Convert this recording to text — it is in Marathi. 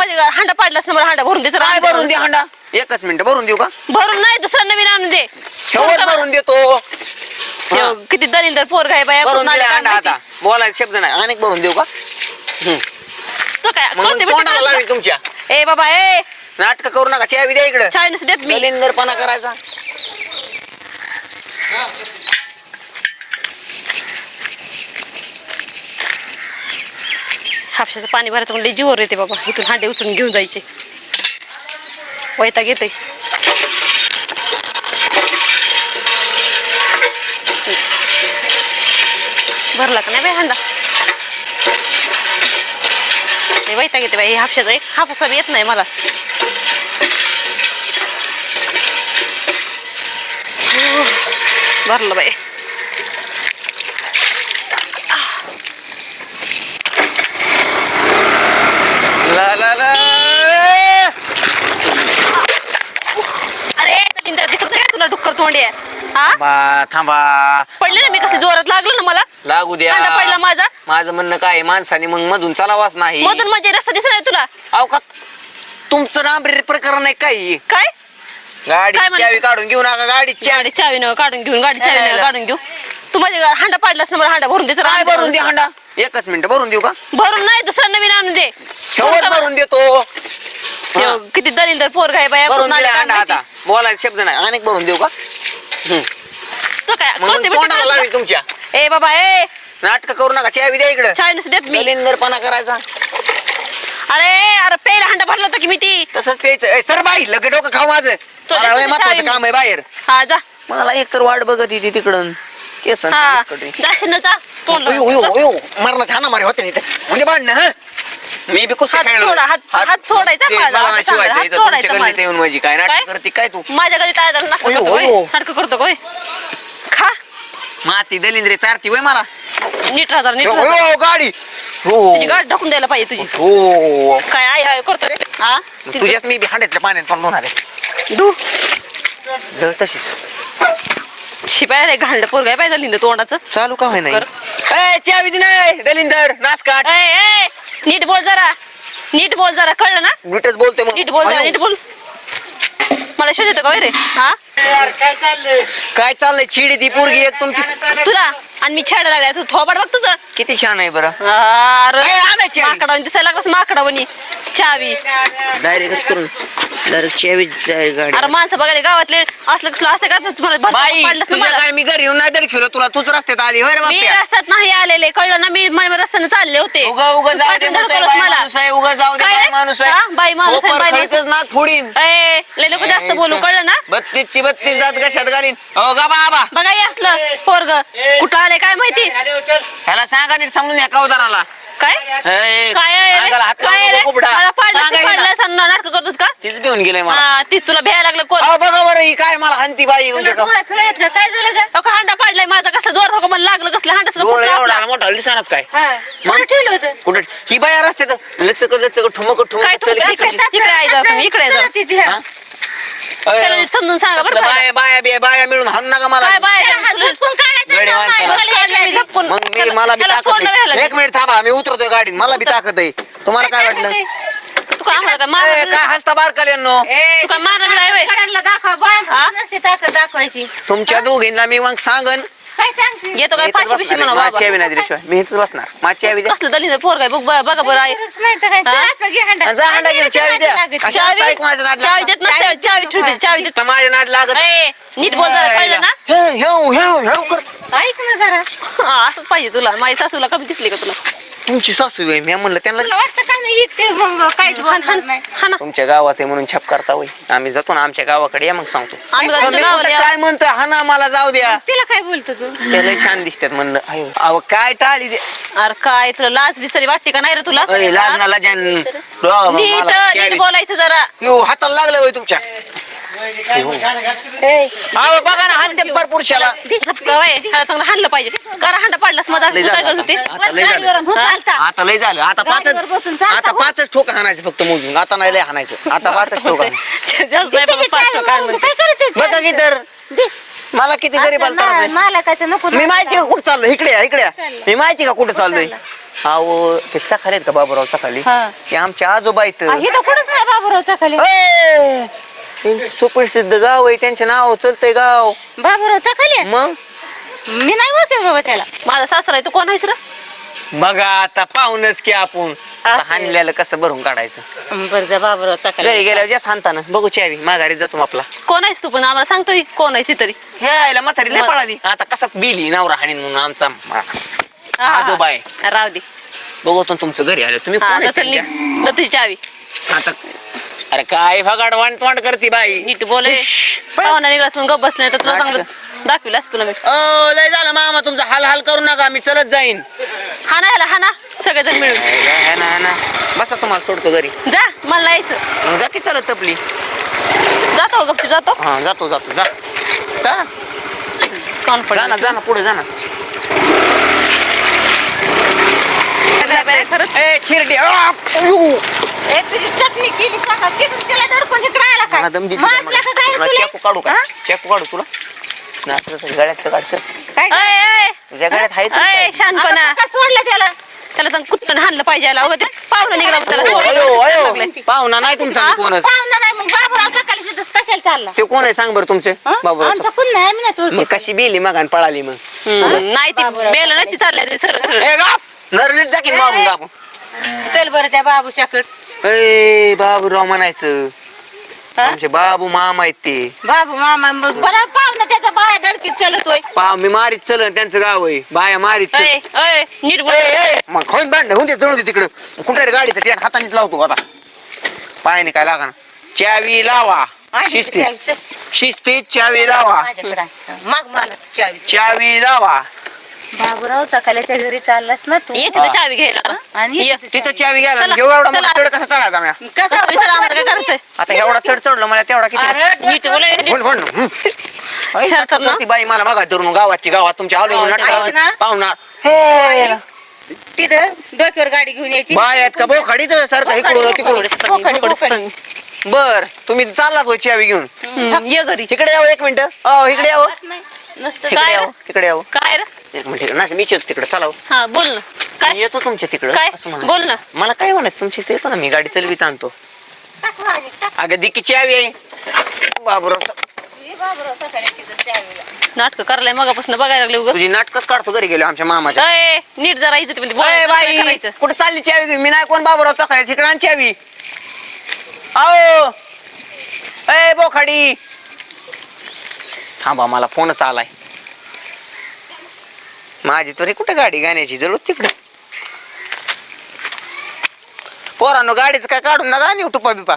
माझ्या हांडा पाडलास ना मला हांडा भरून दे जरा काय हांडा. भरून दे हांडा? एकच मिनिट भरून देऊ का? भरून नाही दुसरा नवीन आणून दे. शेवट भरून देतो. हा. ठेव, किती दलिंदर पोरगा आहे बाया भरून आले काय हांडा माहिती? आता. बोलायचा शब्द नाही. अनेक भरून देऊ का? हम्म. तो काय तोंडाला लावी तुमच्या? ए बाबा ए. नाटक करू नका चावी द्या इकडं. चाय नसते देत मी. दलिंदरपणा करायचा. हापशाचं पाणी भरायचं म्हणजे जीवर येते बाबा. इथून हांडे उचलून घेऊन जायचे. वैताग येते भरला का नाही बाई हांडा? वैताग येते बाई. हापशाचा एक हापसा येत नाही मला. भरलं बाई ला ला ला अरे दलिंदर दिसत नाही का तुला डुक्कर तोंडी आहे हा थांबा थांबा. पडले ना मी कशी जोरात लागलो ना मला? लागू द्या. हांडा पडला माझा. माझं म्हणणं काय आहे, माणसाने मग मधून चालावाच नाही. मधून माझे रस्ता नाही तुला? अहो का तुमचं ना प्रकरण आहे काही काय? गाडी काय म्हणता? चावी काढून घेऊ नका गाडी चावी गाडी चावीनं काढून घेऊन गाडी यायला. काढून घेऊ. तू माझे हांडा पाडलास ना मला हांडा भरून दे जरा काय भरून दे हांडा? एकच मिनिट भरून देऊ का? भरून नाही दुसरा नवीन आणून दे. शेवट भरून देतो. हा. किती दलिंदर पोरगा आहे बाया भरून कुठून आले दिला काय हांडा माहिती? आता बोलायचा शब्द नाही. अनेक भरून देऊ का? हम्म. तो काय बिळते तोंडाला लावी? तुमच्या. ए बाबा ए. नाटक करू नका चावी द्या इकडं. चाय नसते देत मी. दलिंदरपणा करायचा. अरे अरे पेला हांडा भरला होता की मी ती. तसंच प्यायचं. ए, सर बाई लगे डोकं खाऊ माझं. तो मला लय महत्वाचं काम आहे बाहेर. हा जा. मला एक तर वाट बघत येते तिकडून. केस हा जाशील ना जा तोंड मरण छान मारे होते इथे म्हणजे भांडणं हा? मी बी कुस्ती हात खेळलो. सोडा, हात- हात सोडायचा ते माझा, मला आता नाही सांगा, शिवायचं हात इथं. सोडायचा तुमच्या गल्लीत माझा. येऊन माझी. काय काय? नाटक करते काय तू? माझ्या घरी काय नाटक अयो, करतो अयो. नाटक करतो होय. खा माती दलिंद्रे चारती वय मला. नीट राहा जरा, नीट हो, राहा. हो, गाडी. तुझी हो गाडी ढकून द्यायला पाहिजे तुझी. हो काय आहे आहे करतो रे? हा? तुझ्याच मी बी हांड्यातल्या पाण्यात तोंड धुणार आहे. धू. जळ तशीच. शिपाय रे घालड पोरगाय पाहिजे लिंद तोंडाचं. चालू का होय नाही कर. ए, चावी दे नाही दलिंदर नासकाट ए ए नीट बोल जरा. नीट बोल जरा कळलं ना? नीटच बोलते मग नीट बोल जरा नीट बोल. मला शोध येतो का रे हा? काय चाललंय? चिडी ती पोरगी एक तुमची. तुला? आणि मी छेडायला लागलाय. तू थोबाड बघ तुझं. किती छान आहे बरं. अरे ए, आणायची चावी. माकडा दिसायला लागलास माकडा वनी चावी. डायरेक्टच करून. डायरेक्ट गाडी. अरे माणसं बघायला गावातले असलं कसलं असतं का? तुम्हाला भरपूर बाई पाडलंस ना तुझ्या मला. काय मी घरी येऊन नाही तरी खेळलो तुला तूच रस्त्यात आली होय रे मी बाप्या. रस्त्यात नाही आलेले. कळलं ना? मी माझ्या रस्त्याने चालले होते. उगा उगा तू जाऊ दे म्हणतोय, बाई मला. माणूस आहे उगा जाऊ दे काय बाई? माणूस हा? बाई माणूस आहे, ए लय नको जास्त बोलू कळलं ना? बत्तीस ची बत्तीस जात कशात घालीन. हो गा बाबा. बघा हे असलं पोरग. कुठं आले काय माहिती? ह्याला सांगा नीट समजून या कवदाराला काय? काय आहे रे? अंगाला हात काय आहे लावू रे? नको कुबडा. मला पाडलं सांगा तू हिला. पाडलं असं नाटक करतोस का? तीच घेऊन गेलंय मला. हा तीच तुला भ्यायला लागलं कोण? अहो, बघा बरं ही काय मला हंती बाई म्हणजे का? काय झालं का अहो, का हांडा पाडलाय माझा कसला जोर होका मला लागलं कसलं हांडा सुद्धा डोळे फुटला एवढा आपला. मोठा दिसणार काय? कुठं ठेवलं होतं? कुठे ही बाया रस्त्यात लचक लचक ठुमक ठुमक काय इकडे. इकडे इकडे आहे जरा तुम्ही इकडे आहे जरा. हा? त्याला अय, नीट समजून सांगा बरं का? बाया बाया बिया बाया मिळून हाण नका मला. काय बाय गडी माणसाला. मी झपकून मग मी मला बी त्याला ताकद सोडलं आहे. व्हायला एक मिनिट थांबा मी उतरतोय गाडीत. मला बी ताकद आहे तुम्हाला काय वाटलं? तू काय आम्हाला काय काय हसता बारकाल यांनो तू काय मारणार नाही व्हय? हा? दाखवायची. तुमच्या दोघींना मी मग सांगन. काय सांगते घेतो काय? इथंच पाचशे पिशवी बसणार म्हणा आहे. बाबा. माझी चावी नाही दिल्याशिवाय मी इथंच बसणार. माझी चावी द्या. कसलं दलित पोरग आहे बघ बघ- बरं आहे नाही तर काय? हा? चल आपलं घे हंडा. आणि जा हंडा घेऊन. चावी द्या. अशा चावी ऐक माझं नाद चावी लागतं. चावी देत. माझ्या नाद लागत. ए, नीट बोल जरा कळलं ना? हे, हेव, हेव, हेव कर. ऐक ना जरा. हा, असंच पाहिजे तुला. माझी सासूला कमी दिसली का तुला? तुमची सासू आहे मी म्हणलं त्यांना तुला वाटतं का नाही एकटे मग? काहीच हान बोलणार हान नाही. हा ना. तुमच्या गावात आहे म्हणून छाप करता होय. आम्ही जातो ना आमच्या गावाकडे या मग सांगतो. आम्ही जातो गावाला या. काय म्हणतोय? हा ना मला जाऊ द्या. तिला काय बोलतो तू? त्याला छान दिसतात म्हणलं. अयो, अहो काय टाळी दे. अरे काय तुला लाज बिसरी वाटते का नाही रे तुला? अय, लागणाला ज्यान रो, नीट मला नीट चावी. बोलायचं जरा. यो, हाताला लागलं होय तुमच्या. अहो, बघा ना हाणतात पर पुरुषाला चांगलं हाणलं पाहिजे. करा हांडा पाडलास लय झालं होती आता. लय झालं. हो आता लय झालं. आता गाडीवर पाचच बसून चालता आता हो. पाचच ठोका हाणायचं फक्त मोजून. आता नाही लय हाणायचं. आता पाचच ठोका हाणायचं. जास्त नाही बाबा, पाच टोका आण म्हणते. काय करते बघा की तर. मला किती त्रास आहे. मालकाचं नको मी माहिती का कुठं चाललोय? इकडे या, इकडे या. चाललं. मी माहिती का कुठं चाललोय? अहो ते चखाले आहेत का बाबूराव चखाली? हा. ते आमच्या आजोबा आहेत. आ, इथं कुठंच नाही बाबूरावचा खाली ए, त्यांचं सुप्रसिद्ध गाव आहे त्यांचे नाव चलतंय गाव. बाबूरावचा खाली. मग? मी नाही ओळखत बाबा त्याला. माझा सासरा आहे तू कोण आहेस रे? बघा आता पाहूनच की आपण. आता. हाणलेलं कसं भरून काढायचं? बरं जा घरी खाली. गेल्यावर जास्त हाणताना बघू चावी माघारी जातो आपला. कोण आहेस तू पण? आम्हाला सांगतो की कोण आहेस ती तरी. हे आयला म्हातारी लय मग- पळाली. आता कसा बिली नवरा हाणीन म्हणून आमचा हा, आजोबा आहे. हा. राहू दे. बघू तो तुमचं घरी आलं तुम्ही कोण आहे त्यांच्या? चावी. आता अरे काय फगाड वांट वांट करते बाई? नीट बोले पाहुणा निघालास म्हणून गप बसले तर तुला चांगलं दाखविलं असतं तुला मी. ओ लय झालं मामा तुमचा हाल हाल करू नका मी चलत जाईन. हा ना याला हा ना सगळेजण मिळून. है ना, है ना. बसा तुम्हाला सोडतो घरी. जा मला यायचं. मग जा की चलत तपली. जातो गपचूप जातो. हा जातो जातो जा. जा ना. जा ना जा ना पुढे जा ना. खरंच ए खिरडी आ. ए तुझी चटणी केली सकाळ तिथून तिला दडकून इकडे आला मला दम काय देते माजला का काय रे तुला तुला? चाकू काढू का? हा? चाकू काढू तुला? नाटक गळ्यातलं काढचं काय? अय, अय, तुझ्या गळ्यात आहे अय, शानपणा. आता का सोडलं त्याला? हाणलं पाहिजे याला. अगं ते निघाला त्याला अयो. पाहुणा नाही तुमचा मी कोणच. पाहुणा नाही मग बाबूरावचा खाली तिथं कशाला चालला. ते कोण आहे सांग बरं तुमचे? हा? बाबू आमचा कोण नाही आम्ही नाही मग ओळखत. कशी बिली मग आणि पळाली मग. हम्म, नाही ती बाबूराव बेल नाही ती चालल्या ते सरळ सरळ. ए गाप. नरलीत जा की मारून दाबून. चल बरं त्या बाबूशाकड ए बाबूराव म्हणायचं. हा? आमचे बाबू मामा आहेत ते. बाबू मामा मग बरं पाहुणा त्याचा बाया दडकीत चलतोय. पा मी मारीत चल त्यांचं गाव आहे. बाया मारीत चल अय, अय, नीट बोल. ए, ए, मग खोन भांड होऊन दे जळू दे तिकडं. कुठे रे गाडीचं? ट्रेन हातानेच लावतो आता. पायाने काय लागा चावी लावा. शिस्तीत. शिस्तीत चावी लावा. माझ्याकडे. मग मला तू चावी. चावी लावा. बाबूराव सकाळच्या घरी चाललास ना तू? ये तिथं चावी घ्यायला. आणि ये. तिथं चावी. घ्यायला चला, एवढा चला. मोठा चढ कसा चढायचा म्या कसं कसं विचार आम्हाला काय करायचंय आता एवढा चढ चढलो मला तेवढा किती? अरे, नीट बोल नीट. हं. अय, ना. ती बाई मला मागा धरून गावाची गावात तुमच्या ना? पाहुणार. तिथं डोक्यावर गाडी घेऊन यायची. बाय आहेत का बोखाडी तर सारखं इकडून तिकडून बोकाडी, बोकाडी. बर तुम्ही चाललात होय चावी घेऊन? हम्म, ये घरी. इकडे यावं एक मिनिट. अहो इकडे यावं. नाही, नसतं. तिकडे काय? यावं इकडे यावं. काय रे? एक मिनिट नाही मीच येतो तिकडे. चलाव हा. बोल ना. काय? येतो तुमच्या तिकडं. काय? बोल ना. मला काय म्हणायचं? तुमच्या इथे येतो ना मी. गाडी चलवीत आणतो. टाक माझी, टाक. अगं दिकी चावी आहे बाबूराव. नाटक करायला मगापासून बघायला लागले उग. तुझी नाटकच काढतो घरी गेलो आमच्या मामाच्या. नीट जरा इज्जत मध्ये बोल काय बाई करायचं. कुठं चालली चावी घेऊन? मी नाही कोण बाबूराव चकायची इकडे आण चावी. आओ. अय बोखाडी. थांबा मला फोनच आलाय. माझी तरी कुठे गाडी गाण्याची जरूर तिकडे. पोरांनो गाडीचं काय काढून ना गाणी टुपा बिपा